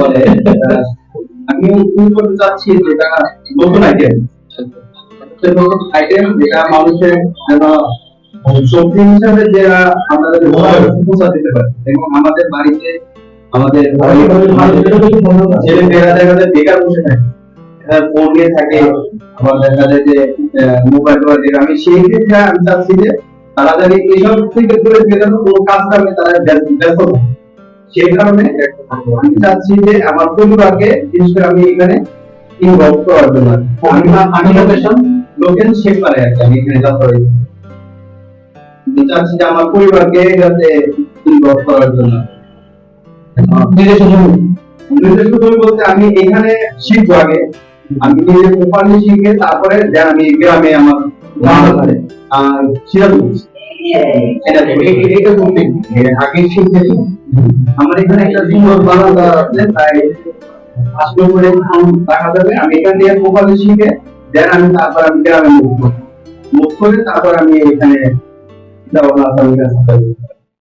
বলে আমি শুরু করতে চাচ্ছি যেটা নতুন আইটেম নতুন আইটেম যেটা মানুষের যেন সবজি হিসাবে আমাদের উপস্থা দিতে পারে। এবং আমাদের বাড়িতে, আমাদের ছেলে মেয়েরা দেখা যায় বেকার বসে থাকে। ফোন নিয়ে থাকে, আবার দেখা যায় যে মোবাইল টোবাইল আমি সেই ক্ষেত্রে আমি চাচ্ছি যে তারা জানি এইসব থেকে দূরে যেন কোনো কাজ কামে তারা ব্যস্ত থাকে। সেই কারণে আমি চাচ্ছি যে আমার পরিবারকে বিশেষ করে আমি এখানে ইনভলভ করার জন্য। আমি লোকেশন লোকেশন শেখ পারে আর আমি এখানে যাত্রা চাচ্ছি যে আমার পরিবারকে যাতে ইনভলভ করার জন্য। নিজস্ব জমি বলতে আমি এখানে শিখব আগে। আমি নিজে প্রপারলি শিখে তারপরে যে আমি গ্রামে আমার আর সিরাজগঞ্জ। আগে আমার এখানে একটা সুন্দর আছে তাই আসলে করে রাখা যাবে। আমি এখান থেকে প্রপারলি শিখে দেন আমি তারপর আমি গ্রামে মুভ করব মুভ করে তারপর আমি এখানে যাওয়া আমি